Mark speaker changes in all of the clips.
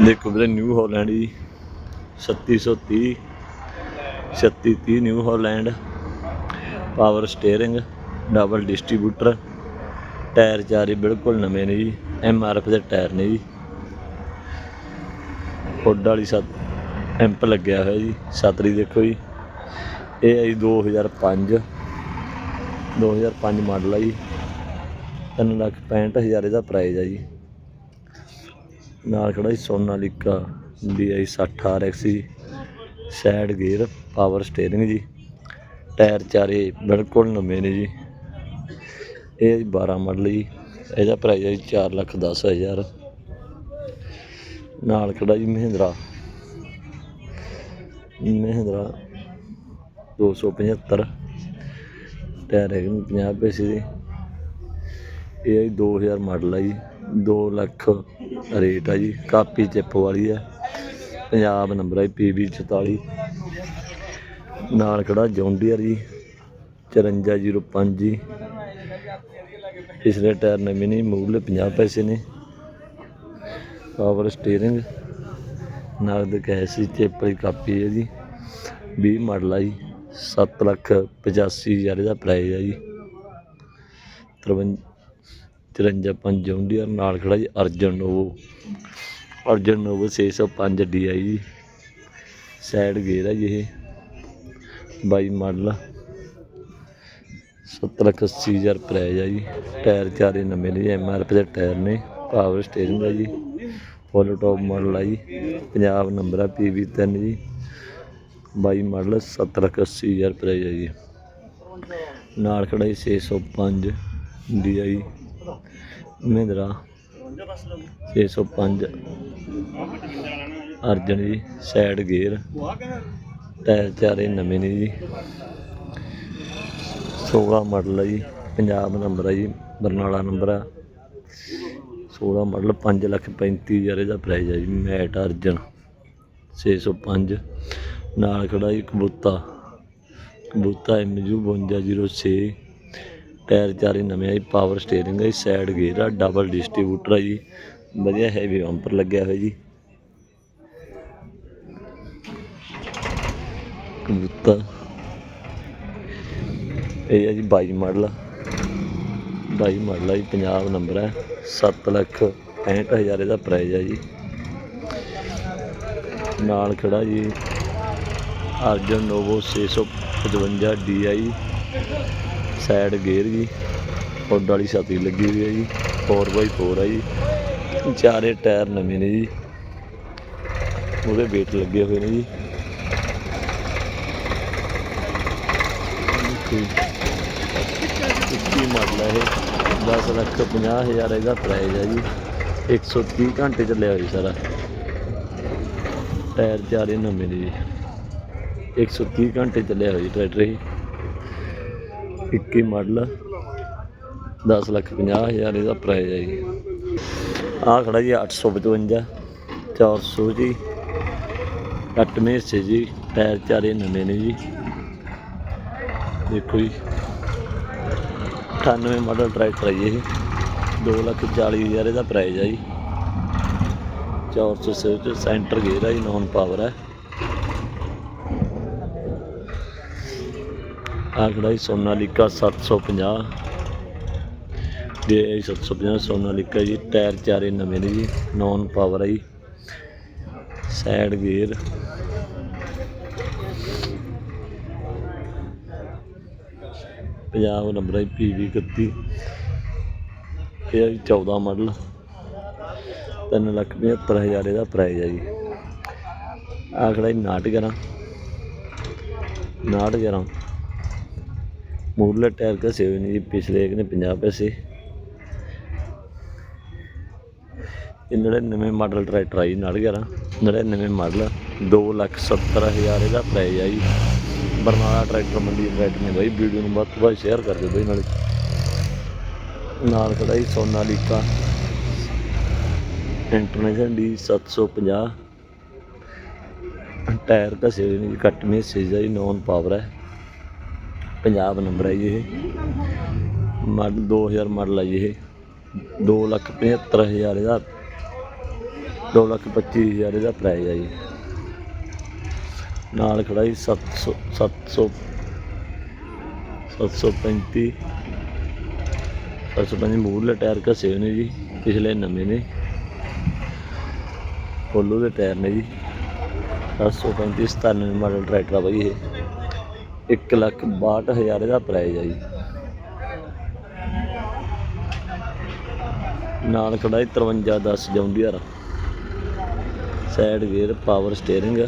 Speaker 1: ਦੇਖੋ ਵੀਰੇ new Holland ਜੀ 3630 3630 New Holland power steering double distributor tyre ਚਾਰੇ ਬਿਲਕੁਲ ਨਵੇਂ ਨੇ ਜੀ ਐਮ ਆਰ ਐਫ ਦੇ ਟਾਇਰ ਨੇ ਜੀ। ਹੁੱਡ ਵਾਲੀ ਸੱਤ ਐਂਪ ਲੱਗਿਆ ਹੋਇਆ ਜੀ ਛਤਰੀ ਦੇਖੋ ਜੀ। ਇਹ ਹੈ ਜੀ 2005 2005 ਮਾਡਲ ਆ ਜੀ। ਤਿੰਨ ਲੱਖ ਪੈਂਹਠ ਹਜ਼ਾਰ ਇਹਦਾ ਪ੍ਰਾਈਜ਼ ਆ ਜੀ। ਨਾਲ ਖੜਾ ਜੀ ਸੋਨਾਲੀਕਾ DI 60 RX ਜੀ ਸਾਈਡ ਗੇਅਰ, ਪਾਵਰ ਸਟੀਅਰਿੰਗ ਜੀ, ਟਾਇਰ ਚਾਰੇ ਬਿਲਕੁਲ ਨਵੇਂ ਨੇ ਜੀ। ਇਹ ਹੈ ਜੀ 12 ਮਾਡਲ ਜੀ, ਇਹਦਾ ਪ੍ਰਾਈਜ਼ ਹੈ ਜੀ 4 ਲੱਖ 10 ਹਜ਼ਾਰ। ਨਾਲ ਖੜਾ ਜੀ ਮਹਿੰਦਰਾ। ਮਹਿੰਦਰਾ 275 ਟਾਇਰ ਹੈਗੇ ਨੇ 50 ਪੈਸੇ ਦੇ ਇਹ ਹੈ ਜੀ 2000 ਮਾਡਲ ਹੈ ਜੀ। 2 ਲੱਖ ਰੇਟ ਆ ਜੀ, ਕਾਪੀ ਚਿੱਪ ਵਾਲੀ ਹੈ ਪੰਜਾਬ ਨੰਬਰ ਹੈ ਪੀਬੀ 44 ਨਾਲ ਖੜਾ ਜੌਂਡੀਅਰ ਜੀ 5405 ਜੀ। ਪਿਛਲੇ ਟਾਇਰ ਨਵੇਂ ਨੇ, ਮੂਹਰਲੇ 50 ਪੈਸੇ ਨੇ। ਪਾਵਰ ਸਟੀਅਰਿੰਗ ਨਗਦ ਕੈਸ਼ ਦੀ ਚਿੱਪ ਵਾਲੀ ਕਾਪੀ ਹੈ ਜੀ। 20 ਮਾਡਲ ਆ ਜੀ 7 ਲੱਖ 85 ਹਜ਼ਾਰ ਇਹਦਾ ਪ੍ਰਾਈਜ਼ ਹੈ ਜੀ। 53 53 ਪੰਜ ਜੌਂਡੀਅਰ ਨਾਲ ਖੜਾ ਜੀ Arjun Novo. Arjun Novo 605 DI ਜੀ। ਸਾਈਡ ਗੇਅਰ ਹੈ ਜੀ ਇਹ। ਬਾਈ ਮਾਡਲ 70 ਲੱਖ 80 ਹਜ਼ਾਰ ਪ੍ਰਾਈਜ਼ ਹੈ ਜੀ। ਟਾਇਰ ਚਾਰੇ ਨਵੇਂ ਨੇ ਜੀ ਐਮ ਆਰ ਪੀ ਦੇ ਟਾਇਰ ਨੇ। ਪਾਵਰ ਸਟੀਅਰਿੰਗ ਹੈ ਜੀ। ਫੁੱਲ ਟੌਪ ਮਾਡਲ ਆ ਜੀ। ਪੰਜਾਬ ਨੰਬਰ ਆ ਪੀ ਵੀ 3 ਜੀ। ਬਾਈ ਮਾਡਲ 70 ਲੱਖ 80 ਹਜ਼ਾਰ ਪ੍ਰਾਈਜ਼ ਆ ਜੀ। ਨਾਲ ਖੜਾ ਜੀ 605 DI ਮਹਿੰਦਰਾ। 605 ਅਰਜਨ ਜੀ ਸਾਈਡ ਗੇਅਰ। ਟਾਇਰ ਚਾਰੇ ਨਵੇਂ ਨੇ ਜੀ। 16 ਮਾਡਲ ਹੈ ਜੀ, ਪੰਜਾਬ ਨੰਬਰ ਹੈ ਜੀ, ਬਰਨਾਲਾ ਨੰਬਰ ਆ। 16 ਮਾਡਲ 5 ਲੱਖ 35 ਹਜ਼ਾਰ ਇਹਦਾ ਪ੍ਰਾਈਸ ਹੈ ਜੀ, ਮੈਟ ਅਰਜਨ। 605 ਨਾਲ ਖੜਾ ਜੀ ਕਬੂਤਾ। ਕਬੂਤਾ MU 5206 ਟਾਇਰ ਚਾਰੇ ਨਵੇਂ ਆ ਜੀ ਪਾਵਰ ਸਟੀਅਰਿੰਗ ਹੈ ਜੀ ਸਾਈਡ ਗੇਅਰ ਆ ਡਬਲ ਡਿਸਟ੍ਰੀਬਿਊਟਰ ਆ ਜੀ। ਵਧੀਆ ਹੈਵੀ ਬੰਪਰ ਲੱਗਿਆ ਹੋਇਆ ਜੀ। ਕਬੂਤਰ। ਇਹ ਹੈ ਜੀ 22 ਮਾਡਲ 22 ਮਾਡਲ ਆ ਜੀ ਪੰਜਾਬ ਨੰਬਰ ਹੈ 7 ਲੱਖ 65000 ਇਹਦਾ ਪ੍ਰਾਈਜ਼ ਹੈ ਜੀ। ਨਾਲ ਖੜਾ ਜੀ Arjun Novo 655 DI side gear ਜੀ। ਹੁੱਡ ਵਾਲੀ ਛਾਤੀ ਲੱਗੀ ਹੋਈ ਹੈ ਜੀ। 4x4 ਹੈ ਜੀ। ਚਾਰੇ ਟਾਇਰ ਨਵੇਂ ਨੇ ਜੀ। ਉਹਦੇ ਵੇਟ ਲੱਗੇ ਹੋਏ ਨੇ ਜੀ। ਇੱਕੀ ਮਾਡਲ ਹੈ ਇਹ। 10 ਲੱਖ 50 ਹਜ਼ਾਰ ਇਹਦਾ ਪ੍ਰਾਈਸ ਹੈ ਜੀ। 130 ਘੰਟੇ ਚੱਲਿਆ ਹੋਈ ਸਾਰਾ। ਟਾਇਰ ਚਾਰੇ ਨਵੇਂ ਨੇ ਜੀ। 130 ਘੰਟੇ ਚੱਲਿਆ ਹੋਈ ਟਰੈਕਟਰ ਇਹ। 21 ਮਾਡਲ 10 ਲੱਖ 50 ਹਜ਼ਾਰ ਇਹਦਾ ਪ੍ਰਾਈਸ ਹੈ ਜੀ। ਆਹ ਖੜਾ ਜੀ 855 400 ਜੀ। ਕੱਟ ਹਿੱਸੇ ਜੀ, ਟਾਇਰ ਚਾਰੇ ਨਵੇਂ ਨੇ ਜੀ। ਦੇਖੋ ਜੀ। 98 ਮਾਡਲ ਟਰੈਕਟਰ ਹੈ ਜੀ। ਇਹ 2 ਲੱਖ 40 ਹਜ਼ਾਰ ਇਹਦਾ ਪ੍ਰਾਈਸ ਹੈ ਜੀ। 400 ਸਿਰਫ ਸੈਂਟਰ ਗੇਅਰ ਹੈ ਜੀ ਨੌਨ ਪਾਵਰ ਹੈ ਆਹ ਖੜਾ ਜੀ ਸੋਨਾਲੀਕਾ 750 ਦੇ 750 ਸੋਨਾਲੀਕਾ ਜੀ, ਟਾਇਰ ਚਾਰੇ ਨਵੇਂ ਨੇ ਜੀ ਨੌਨ ਪਾਵਰ ਹੈ ਜੀ। ਸਾਈਡ ਗੇਅਰ ਪੰਜਾਬ ਨੰਬਰ ਹੈ ਪੀਵੀ 31 ਇਹ ਹੈ ਜੀ 14 ਮਾਡਲ 3 ਲੱਖ 75 ਹਜ਼ਾਰ ਇਹਦਾ ਪ੍ਰਾਈਸ ਹੈ ਜੀ। ਆਹ ਖੜਾ ਜੀ 911 911 ਮੂਰਲੇ ਟਾਇਰ ਘਸੇ ਹੋਏ ਨੇ ਜੀ, ਪਿਛਲੇ ਇੱਕ ਨੇ 50 ਪੈਸੇ। ਇਹ 99 ਮਾਡਲ ਟਰੈਕਟਰ ਆ ਜੀ 911 99 ਮਾਡਲ 2 ਲੱਖ 70 ਹਜ਼ਾਰ ਇਹਦਾ ਪ੍ਰਾਈਸ ਆ ਜੀ। ਬਰਨਾਲਾ ਟਰੈਕਟਰ ਮੰਡੀ ਟਰੈਕਟਰ ਨੇ ਬਾਈ, ਵੀਡੀਓ ਨੂੰ ਵੱਧ ਤੋਂ ਵੱਧ ਸ਼ੇਅਰ ਕਰ ਦਿਓ ਬਾਈ ਨਾਲੇ। ਨਾਲ ਖੜਾ ਜੀ ਸੋਨਾਲੀਕਾ ਇੰਟਰਨੈਸ਼ਨਲ ਡੀ 750 ਟਾਇਰ ਘਸੇ ਹੋਏ ਨੇ ਜੀ ਕੱਟ ਮੇ ਸੇਜਾ ਜੀ ਨੌਨ ਪਾਵਰ ਹੈ ਪੰਜਾਬ ਨੰਬਰ ਹੈ ਜੀ ਇਹ। ਮਾਡਲ 2000 ਮਾਡਲ ਹੈ ਜੀ ਇਹ। 2 ਲੱਖ 75 ਹਜ਼ਾਰ ਇਹਦਾ, ਦੋ ਲੱਖ ਪੱਚੀ ਹਜ਼ਾਰ ਇਹਦਾ ਪ੍ਰਾਈਜ਼ ਆ ਜੀ। ਨਾਲ ਖੜਾ ਜੀ 700 700 735 735 ਮੂਰਲੇ ਟਾਇਰ ਘਸੇ ਹੋਏ ਨੇ ਜੀ, ਪਿਛਲੇ ਨਵੇਂ ਨੇ। ਪੋਲੋ ਦੇ ਟਾਇਰ ਨੇ ਜੀ। 735 97 ਮਾਡਲ ਟਰੈਕਟਰ ਆ ਬਾਈ ਇਹ। 1 ਲੱਖ 62 ਹਜ਼ਾਰ ਇਹਦਾ ਪ੍ਰਾਈਜ਼ ਆ ਜੀ। ਨਾਲ ਖੜਾ ਜੀ 53 10 John Deere. Side gear power steering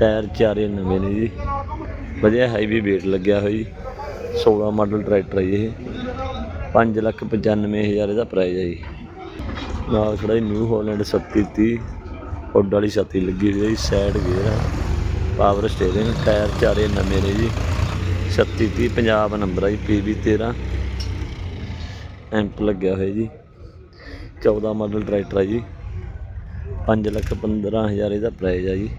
Speaker 1: tyre ਚਾਰੇ ਨਵੇਂ ਨੇ ਜੀ। ਵਧੀਆ ਹੈਵੀ ਵੇਟ ਲੱਗਿਆ ਹੋਇਆ ਜੀ। 16 ਮਾਡਲ ਟਰੈਕਟਰ ਹੈ ਜੀ ਇਹ। 5 ਲੱਖ 95 ਹਜ਼ਾਰ ਇਹਦਾ ਪ੍ਰਾਈਸ ਹੈ ਜੀ। ਨਾਲ ਖੜਾ ਜੀ ਨਿਊ ਹਾਲੈਂਡ 3730 ਉੱਡ ਵਾਲੀ ਛਾਤੀ ਲੱਗੀ ਹੋਈ ਹੈ ਜੀ ਸਾਈਡ ਗੇਅਰ ਹੈ ਪਾਵਰ ਸਟੀਅਰਿੰਗ, ਟਾਇਰ ਚਾਰੇ ਨਵੇਂ ਨੇ ਜੀ। 3630 ਪੰਜਾਬ ਨੰਬਰ ਆ ਜੀ PB 13 ਐਂਪ ਲੱਗਿਆ ਹੋਇਆ ਜੀ। 14 ਮਾਡਲ ਟਰੈਕਟਰ ਆ ਜੀ। 5 ਲੱਖ 15 ਹਜ਼ਾਰ ਇਹਦਾ ਪ੍ਰਾਈਸ ਆ ਜੀ।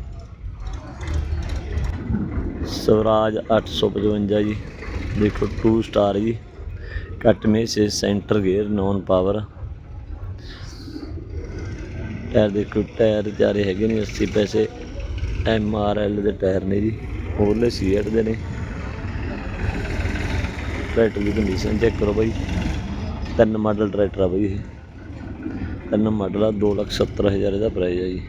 Speaker 1: ਸਵਰਾਜ 855 ਜੀ। ਦੇਖੋ 2 ਸਟਾਰ ਜੀ। Cut Massey centre gear non power tyre ਦੇਖੋ, ਟਾਇਰ ਚਾਰੇ ਹੈਗੇ ਨੇ 80 ਪੈਸੇ। ਐਮ ਆਰ ਐਲ ਦੇ ਟਾਇਰ ਨੇ ਜੀ ਹੋਰਲੇ ਸੀਐਟ ਦੇ ਨੇ। ਟਰੈਕਟਰ ਦੀ ਕੰਡੀਸ਼ਨ ਚੈੱਕ ਕਰੋ ਬਾਈ। ਤਿੰਨ ਮਾਡਲ ਟਰੈਕਟਰ ਆ ਬਾਈ ਇਹ। ਤਿੰਨ ਮਾਡਲ ਆ 270000 ਇਹਦਾ ਪ੍ਰਾਈਸ ਆ ਜੀ।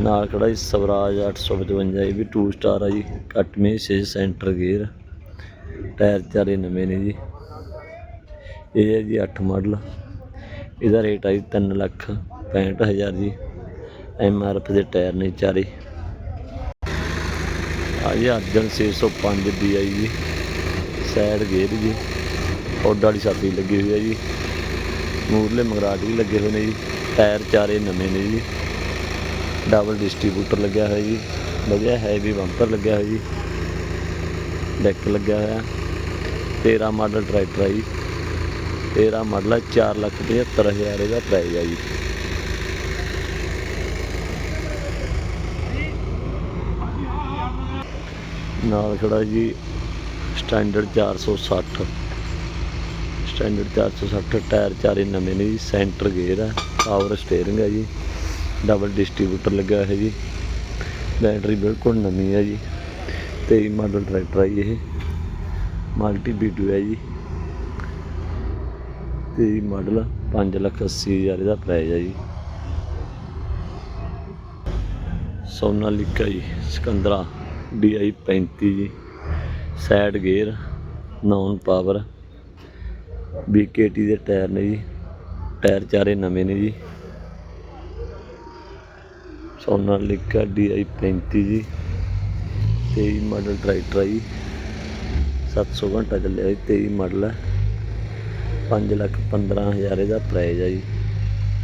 Speaker 1: ਨਾਲ ਖੜਾ ਜੀ ਸਵਰਾਜ 855 ਇਹ ਵੀ 2 ਸਟਾਰ ਆ ਜੀ ਕੱਟ ਮੇ ਸੈਂਟਰ ਗੇਅਰ ਟਾਇਰ ਚਾਰੇ ਨਵੇਂ ਨੇ ਜੀ। ਇਹ ਹੈ ਜੀ 8 ਮਾਡਲ ਇਹਦਾ ਰੇਟ ਆ ਜੀ 3 ਲੱਖ 65000 ਜੀ। ਐਮ ਆਰ ਐਫ ਦੇ ਟਾਇਰ ਨੇ ਚਾਰੇ। ਆ ਜੀ ਅਰਜਨ 605 ਦੀ ਆਈ ਜੀ। ਸਾਈਡ ਗੇਅਰ ਜੀ। ਹੁੱਡ ਵਾਲੀ ਛਾਤੀ ਲੱਗੀ ਹੋਈ ਹੈ ਜੀ। ਮੂਰਲੇ ਮਗਰਾਟ ਵੀ ਲੱਗੇ ਹੋਏ ਨੇ ਜੀ। ਟਾਇਰ ਚਾਰੇ ਨਵੇਂ ਨੇ ਜੀ। ਡਬਲ ਡਿਸਟ੍ਰੀਬਿਊਟਰ ਲੱਗਿਆ ਹੋਇਆ ਜੀ। ਵਧੀਆ ਹੈਵੀ ਬੰਪਰ ਲੱਗਿਆ ਹੋਇਆ ਜੀ। ਡੈਕ ਲੱਗਿਆ ਹੋਇਆ। 13 ਮਾਡਲ ਟਰੈਕਟਰ ਹੈ ਜੀ। 13 ਮਾਡਲ ਹੈ 4 ਲੱਖ 75000 ਇਹਦਾ ਪ੍ਰਾਈਸ ਹੈ ਜੀ। ਨਾਲ ਖੜਾ ਜੀ ਸਟੈਂਡਰਡ 460 ਸਟੈਂਡਰਡ 460 ਟਾਇਰ ਚਾਰੇ ਨਵੇਂ ਨੇ ਜੀ ਸੈਂਟਰ ਗੇਅਰ ਹੈ ਪਾਵਰ ਸਟੀਅਰਿੰਗ ਹੈ ਜੀ ਡਬਲ ਡਿਸਟ੍ਰੀਬਿਊਟਰ ਲੱਗਾ ਹੈ ਜੀ। ਬੈਟਰੀ ਬਿਲਕੁਲ ਨਵੀਂ ਹੈ ਜੀ 23 ਮਾਡਲ ਟਰੈਕਟਰ ਹੈ ਜੀ ਇਹ। ਮਲਟੀ ਬੀਟੂ ਹੈ ਜੀ। 23 ਮਾਡਲ 5 ਲੱਖ 80 ਹਜ਼ਾਰ ਇਹਦਾ ਪ੍ਰਾਈਸ ਹੈ ਜੀ। ਸੋਨਾਲੀਕਾ ਜੀ, ਸਿਕੰਦਰਾ। DI 35 ਜੀ side gear, non power BKT ਦੇ ਟਾਇਰ ਨੇ ਜੀ, ਟਾਇਰ ਚਾਰੇ ਨਵੇਂ ਨੇ ਜੀ। ਸੋਨਾਲੀਕਾ DI 35 ਜੀ 23 ਮਾਡਲ ਟਰੈਕਟਰ ਹੈ ਜੀ। 700 ਘੰਟਾ ਚੱਲਿਆ ਜੀ 23 ਮਾਡਲ ਹੈ 5 ਲੱਖ 15 ਹਜ਼ਾਰ ਇਹਦਾ ਪ੍ਰਾਈਜ਼ ਹੈ ਜੀ।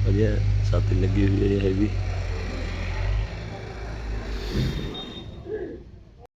Speaker 1: ਵਧੀਆ ਸਾਥੀ ਲੱਗੀ ਹੋਈ ਹੈ ਜੀ ਹੈਵੀ